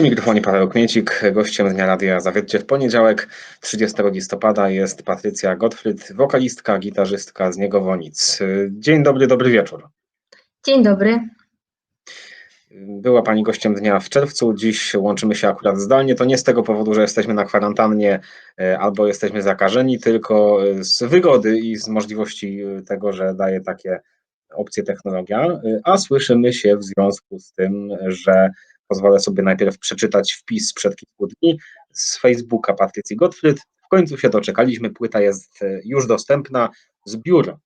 Przy mikrofonie Paweł Kmiecik, gościem Dnia Radia Zawiedcie w poniedziałek 30 listopada jest Patrycja Gottfried, wokalistka, gitarzystka z Niegowonic. Dzień dobry, dobry wieczór. Dzień dobry. Była Pani gościem dnia w czerwcu, dziś łączymy się akurat zdalnie. To nie z tego powodu, że jesteśmy na kwarantannie e, albo jesteśmy zakażeni, tylko z wygody i z możliwości tego, że daje takie opcje technologia, e, a słyszymy się w związku z tym, że pozwolę sobie najpierw przeczytać wpis sprzed kilku dni z Facebooka Patrycji Gottfried. W końcu się doczekaliśmy, płyta jest e, już dostępna. Zbiór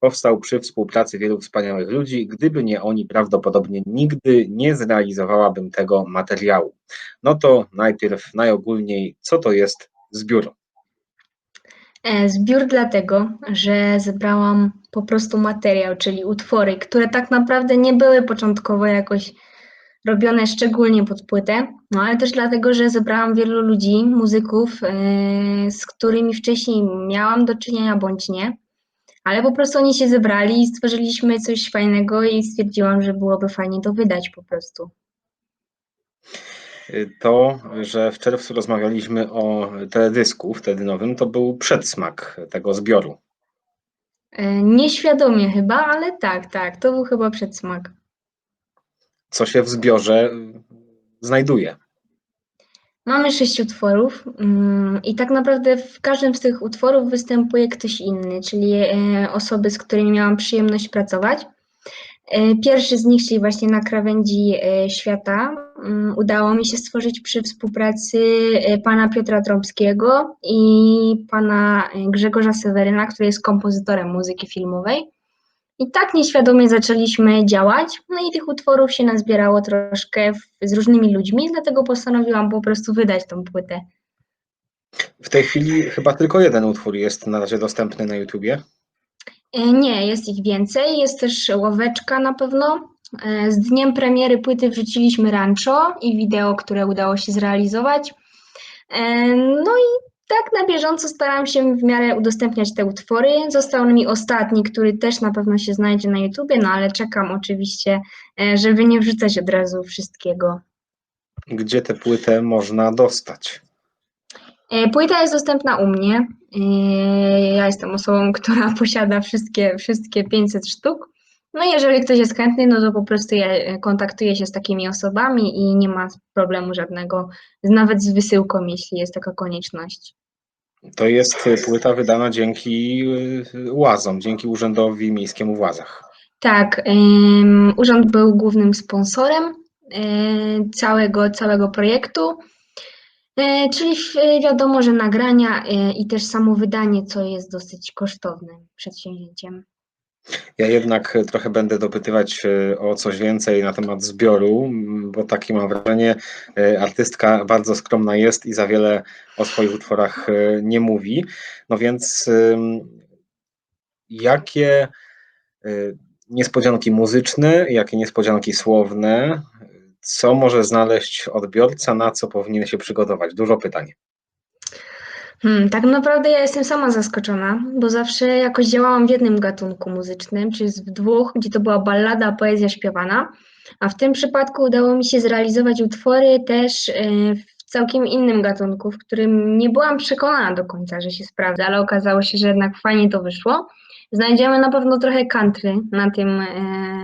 powstał przy współpracy wielu wspaniałych ludzi. Gdyby nie oni, prawdopodobnie nigdy nie zrealizowałabym tego materiału. No to najpierw, najogólniej, co to jest zbiór? E, zbiór dlatego, że zebrałam po prostu materiał, czyli utwory, które tak naprawdę nie były początkowo jakoś robione szczególnie pod płytę, no ale też dlatego, że zebrałam wielu ludzi, muzyków, yy, z którymi wcześniej miałam do czynienia bądź nie, ale po prostu oni się zebrali i stworzyliśmy coś fajnego i stwierdziłam, że byłoby fajnie to wydać po prostu. To, że w czerwcu rozmawialiśmy o teledysku wtedy nowym, to był przedsmak tego zbioru. Yy, nieświadomie chyba, ale tak, tak, to był chyba przedsmak co się w zbiorze znajduje. Mamy sześć utworów mm, i tak naprawdę w każdym z tych utworów występuje ktoś inny, czyli e, osoby, z którymi miałam przyjemność pracować. E, pierwszy z nich, czyli właśnie na krawędzi e, świata, mm, udało mi się stworzyć przy współpracy pana Piotra Trąbskiego i pana Grzegorza Seweryna, który jest kompozytorem muzyki filmowej. I tak nieświadomie zaczęliśmy działać, no i tych utworów się nazbierało troszkę z różnymi ludźmi, dlatego postanowiłam po prostu wydać tą płytę. W tej chwili chyba tylko jeden utwór jest na razie dostępny na YouTubie. E, nie, jest ich więcej. Jest też łoweczka na pewno. E, z dniem premiery płyty wrzuciliśmy rancho i wideo, które udało się zrealizować. E, no i tak na bieżąco staram się w miarę udostępniać te utwory. Został mi ostatni, który też na pewno się znajdzie na YouTubie, no ale czekam oczywiście, e, żeby nie wrzucać od razu wszystkiego. Gdzie tę płytę można dostać? E, płyta jest dostępna u mnie. E, ja jestem osobą, która posiada wszystkie, wszystkie 500 sztuk. No jeżeli ktoś jest chętny, no to po prostu ja kontaktuję się z takimi osobami i nie ma problemu żadnego, nawet z wysyłką, jeśli jest taka konieczność. To jest płyta wydana dzięki y, Łazom, dzięki Urzędowi Miejskiemu w Łazach. Tak, um, urząd był głównym sponsorem um, całego, całego projektu, um, czyli wiadomo, że nagrania i też samo wydanie, co jest dosyć kosztownym przedsięwzięciem. Ja jednak trochę będę dopytywać e, o coś więcej na temat zbioru, bo takie mam wrażenie, e, artystka bardzo skromna jest i za wiele o swoich utworach e, nie mówi. No więc jakie niespodzianki muzyczne, jakie niespodzianki słowne, co może znaleźć odbiorca, na co powinien się przygotować? Dużo pytań. Hmm, tak naprawdę ja jestem sama zaskoczona, bo zawsze jakoś działałam w jednym gatunku muzycznym, czy w dwóch, gdzie to była ballada, poezja śpiewana, a w tym przypadku udało mi się zrealizować utwory też y, w całkiem innym gatunku, w którym nie byłam przekonana do końca, że się sprawdza, ale okazało się, że jednak fajnie to wyszło. Znajdziemy na pewno trochę country na, tym, y,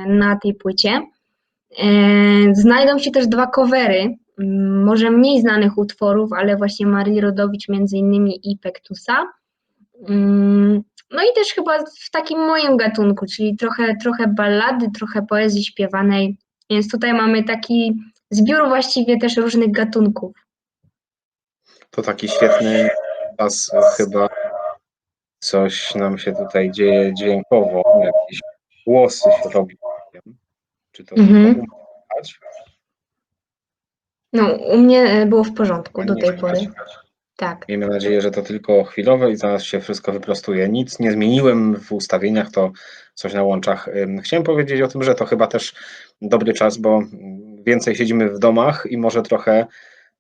na tej płycie. Y, znajdą się też dwa covery może mniej znanych utworów, ale właśnie Marii Rodowicz między innymi i Pektusa. Mm, no i też chyba w takim moim gatunku, czyli trochę, trochę ballady, trochę poezji śpiewanej, więc tutaj mamy taki zbiór właściwie też różnych gatunków. To taki świetny czas chyba coś nam się tutaj dzieje dźwiękowo, jakieś głosy się robią. Czy to mhm. No, u mnie e, było w porządku do tej pory. Tak. Miejmy nadzieję, że to tylko chwilowe i zaraz się wszystko wyprostuje. Nic nie zmieniłem w ustawieniach, to coś na łączach. Chciałem powiedzieć o tym, że to chyba też dobry czas, bo więcej siedzimy w domach i może trochę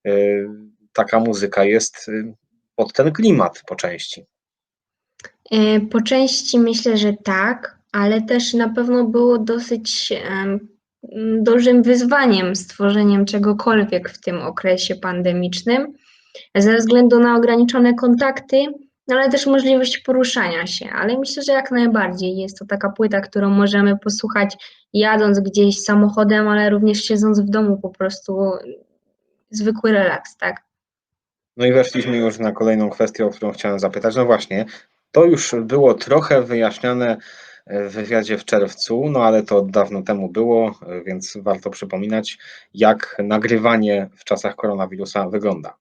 y, taka muzyka jest y, pod ten klimat po części. E, po części myślę, że tak, ale też na pewno było dosyć mm, dużym wyzwaniem stworzeniem czegokolwiek w tym okresie pandemicznym, ze względu na ograniczone kontakty, ale też możliwość poruszania się. Ale myślę, że jak najbardziej jest to taka płyta, którą możemy posłuchać jadąc gdzieś samochodem, ale również siedząc w domu, po prostu zwykły relaks, tak? No i weszliśmy już na kolejną kwestię, o którą chciałem zapytać. No właśnie, to już było trochę wyjaśniane w wywiadzie w czerwcu, no ale to dawno temu było, więc warto przypominać, jak nagrywanie w czasach koronawirusa wygląda.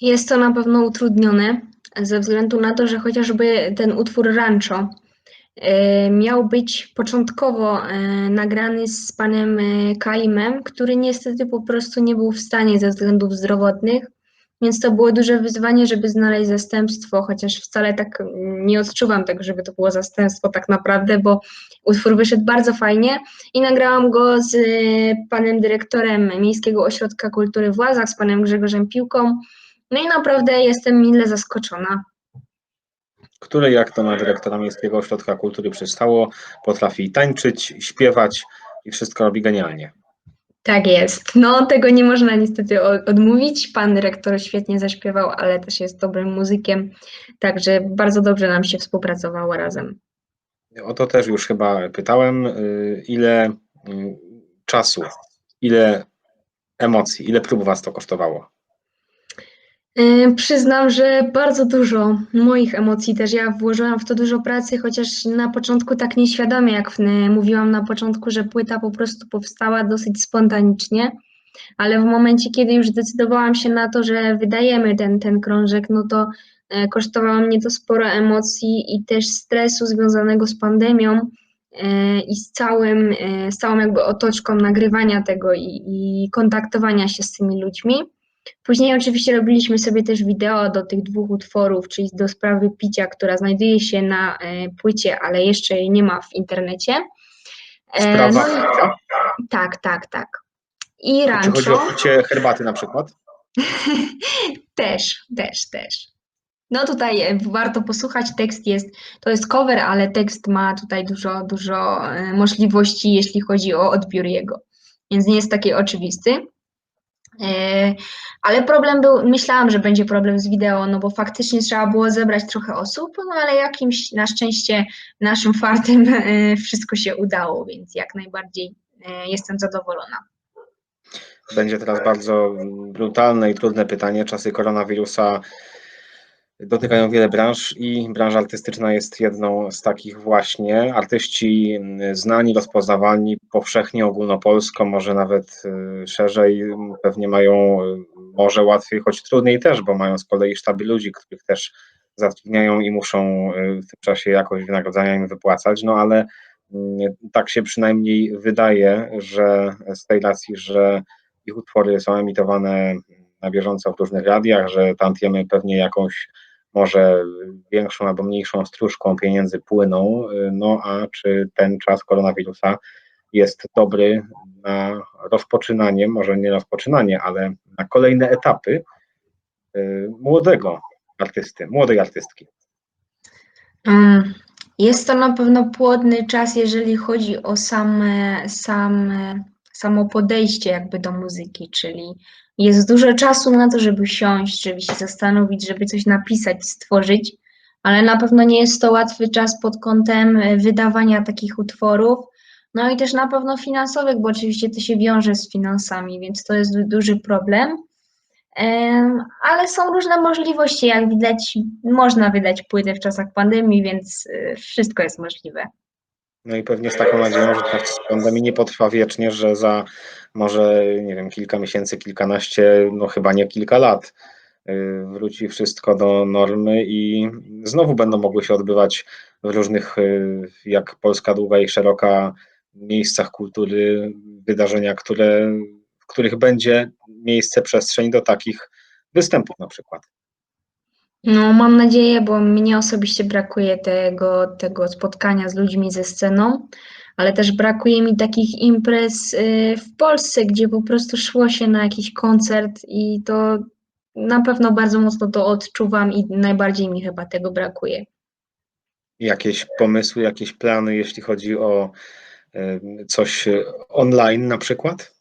Jest to na pewno utrudnione ze względu na to, że chociażby ten utwór Rancho e, miał być początkowo e, nagrany z panem e, Kaimem, który niestety po prostu nie był w stanie ze względów zdrowotnych więc to było duże wyzwanie, żeby znaleźć zastępstwo, chociaż wcale tak nie odczuwam tego, żeby to było zastępstwo tak naprawdę, bo utwór wyszedł bardzo fajnie i nagrałam go z panem dyrektorem Miejskiego Ośrodka Kultury w Łazach, z panem Grzegorzem Piłką. No i naprawdę jestem mile zaskoczona. Który, jak to na dyrektora Miejskiego Ośrodka Kultury przystało, potrafi tańczyć, śpiewać i wszystko robi genialnie. Tak jest. No, tego nie można niestety odmówić. Pan dyrektor świetnie zaśpiewał, ale też jest dobrym muzykiem, także bardzo dobrze nam się współpracowało razem. O to też już chyba pytałem. Y, ile y, czasu, ile emocji, ile prób Was to kosztowało? Przyznam, że bardzo dużo moich emocji też. Ja włożyłam w to dużo pracy, chociaż na początku tak nieświadomie, jak mówiłam na początku, że płyta po prostu powstała dosyć spontanicznie, ale w momencie, kiedy już zdecydowałam się na to, że wydajemy ten, ten krążek, no to e, kosztowało mnie to sporo emocji i też stresu związanego z pandemią e, i z całym, e, z całą jakby otoczką nagrywania tego i, i kontaktowania się z tymi ludźmi. Później oczywiście robiliśmy sobie też wideo do tych dwóch utworów, czyli do sprawy picia, która znajduje się na e, płycie, ale jeszcze jej nie ma w internecie. E, Sprawa no i, Tak, tak, tak. I rancho. Czy chodzi o picie herbaty na przykład? też, też, też. No tutaj e, warto posłuchać, tekst jest, to jest cover, ale tekst ma tutaj dużo, dużo możliwości, jeśli chodzi o odbiór jego, więc nie jest taki oczywisty. Ale problem był, myślałam, że będzie problem z wideo, no bo faktycznie trzeba było zebrać trochę osób, no ale jakimś na szczęście naszym fartem e, wszystko się udało, więc jak najbardziej e, jestem zadowolona. Będzie teraz bardzo brutalne i trudne pytanie. Czasy koronawirusa dotykają wiele branż i branża artystyczna jest jedną z takich właśnie. Artyści znani, rozpoznawalni powszechnie, ogólnopolsko, może nawet y, szerzej, pewnie mają y, może łatwiej, choć trudniej też, bo mają z kolei sztaby ludzi, których też zatrudniają i muszą y, w tym czasie jakoś wynagrodzenia im wypłacać, no ale tak się przynajmniej wydaje, że z tej racji, że ich utwory są emitowane na bieżąco w różnych radiach, że tantiemy pewnie jakąś może większą albo mniejszą stróżką pieniędzy płyną, no a czy ten czas koronawirusa jest dobry na rozpoczynanie, może nie rozpoczynanie, ale na kolejne etapy y, młodego artysty, młodej artystki? Mm, jest to na pewno płodny czas, jeżeli chodzi o same, same, samo podejście jakby do muzyki, czyli jest dużo czasu na to, żeby siąść, żeby się zastanowić, żeby coś napisać, stworzyć, ale na pewno nie jest to łatwy czas pod kątem e, wydawania takich utworów. No i też na pewno finansowych, bo oczywiście to się wiąże z finansami, więc to jest duży problem. Ale są różne możliwości, jak widać, można wydać płytę w czasach pandemii, więc e, wszystko jest możliwe. No i pewnie z taką nadzieją, że czas pandemii nie potrwa wiecznie, że za może, nie wiem, kilka miesięcy, kilkanaście, no chyba nie kilka lat y, wróci wszystko do normy i znowu będą mogły się odbywać w różnych, y, jak Polska długa i szeroka, miejscach kultury, wydarzenia, które, w których będzie miejsce, przestrzeń do takich występów na przykład. No, mam nadzieję, bo mnie osobiście brakuje tego, tego spotkania z ludźmi ze sceną, ale też brakuje mi takich imprez y, w Polsce, gdzie po prostu szło się na jakiś koncert i to na pewno bardzo mocno to odczuwam i najbardziej mi chyba tego brakuje. Jakieś pomysły, jakieś plany, jeśli chodzi o coś online na przykład?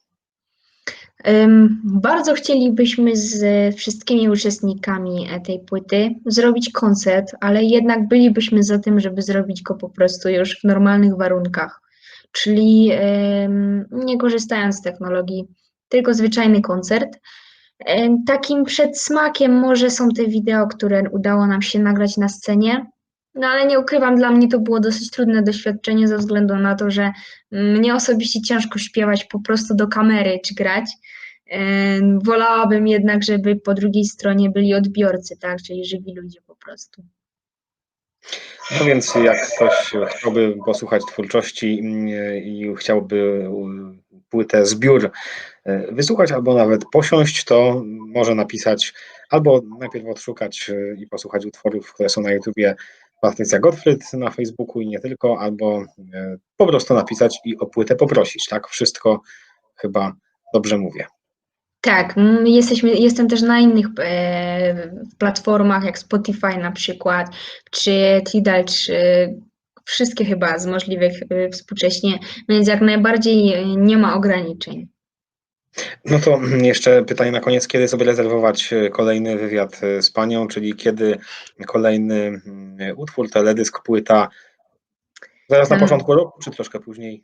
Bardzo chcielibyśmy z wszystkimi uczestnikami e, tej płyty zrobić koncert, ale jednak bylibyśmy za tym, żeby zrobić go po prostu już w normalnych warunkach, czyli nie korzystając z technologii, tylko zwyczajny koncert. Takim przedsmakiem może są te wideo, które udało nam się nagrać na scenie. No ale nie ukrywam, dla mnie to było dosyć trudne doświadczenie ze względu na to, że mnie osobiście ciężko śpiewać po prostu do kamery czy grać. Wolałabym jednak, żeby po drugiej stronie byli odbiorcy, tak, czyli żywi ludzie po prostu. No więc jak ktoś chciałby posłuchać twórczości mm, i chciałby płytę zbiór y, wysłuchać albo nawet posiąść, to może napisać albo najpierw odszukać y, i posłuchać utworów, które są na YouTubie Patrycja Gottfried na Facebooku i nie tylko, albo y, po prostu napisać i o płytę poprosić, tak? Wszystko chyba dobrze mówię. Tak, jesteśmy, jestem też na innych e, platformach, jak Spotify na przykład, czy Tidal, czy wszystkie chyba z możliwych e, współcześnie, więc jak najbardziej e, nie ma ograniczeń. No to jeszcze pytanie na koniec, kiedy sobie rezerwować y, kolejny wywiad y, z Panią, czyli kiedy kolejny mm, utwór, teledysk, płyta, zaraz na Hmm. początku roku, czy troszkę później?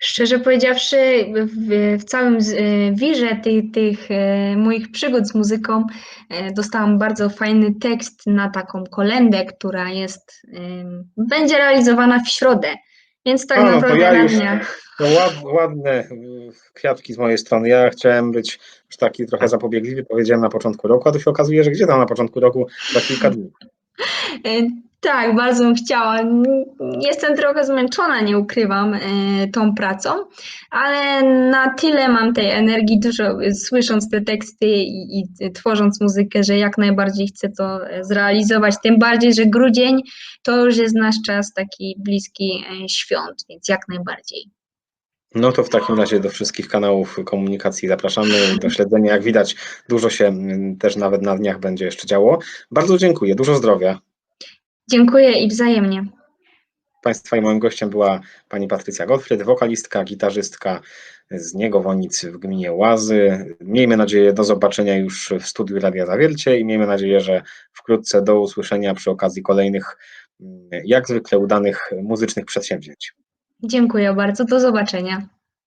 Szczerze powiedziawszy, w, w całym e, wirze tych, tych e, moich przygód z muzyką e, dostałam bardzo fajny tekst na taką kolendę, która jest, będzie realizowana w środę. Więc tak no to naprawdę ja już-. To ład, ładne y, kwiatki z mojej strony. Ja chciałem być już taki trochę zapobiegliwy, powiedziałem na początku roku, a tu się okazuje, że gdzie tam na początku roku, za kilka dni. Tak, bardzo bym chciała. Jestem trochę zmęczona, nie ukrywam, e, tą pracą, ale na tyle mam tej energii dużo, słysząc te teksty i, i tworząc muzykę, że jak najbardziej chcę to zrealizować. Tym bardziej, że grudzień to już jest nasz czas taki bliski e, świąt, więc jak najbardziej. No to w takim razie do wszystkich kanałów komunikacji zapraszamy do śledzenia. Jak widać, dużo się też nawet na dniach będzie jeszcze działo. Bardzo dziękuję, dużo zdrowia. Dziękuję i wzajemnie. Państwa i moim gościem była pani Patrycja Gottfried, wokalistka, gitarzystka z Niegowonic w gminie Łazy. Miejmy nadzieję do zobaczenia już w studiu Radia Zawiercie i miejmy nadzieję, że wkrótce do usłyszenia przy okazji kolejnych, mm, jak zwykle udanych muzycznych przedsięwzięć. Dziękuję bardzo. Do zobaczenia.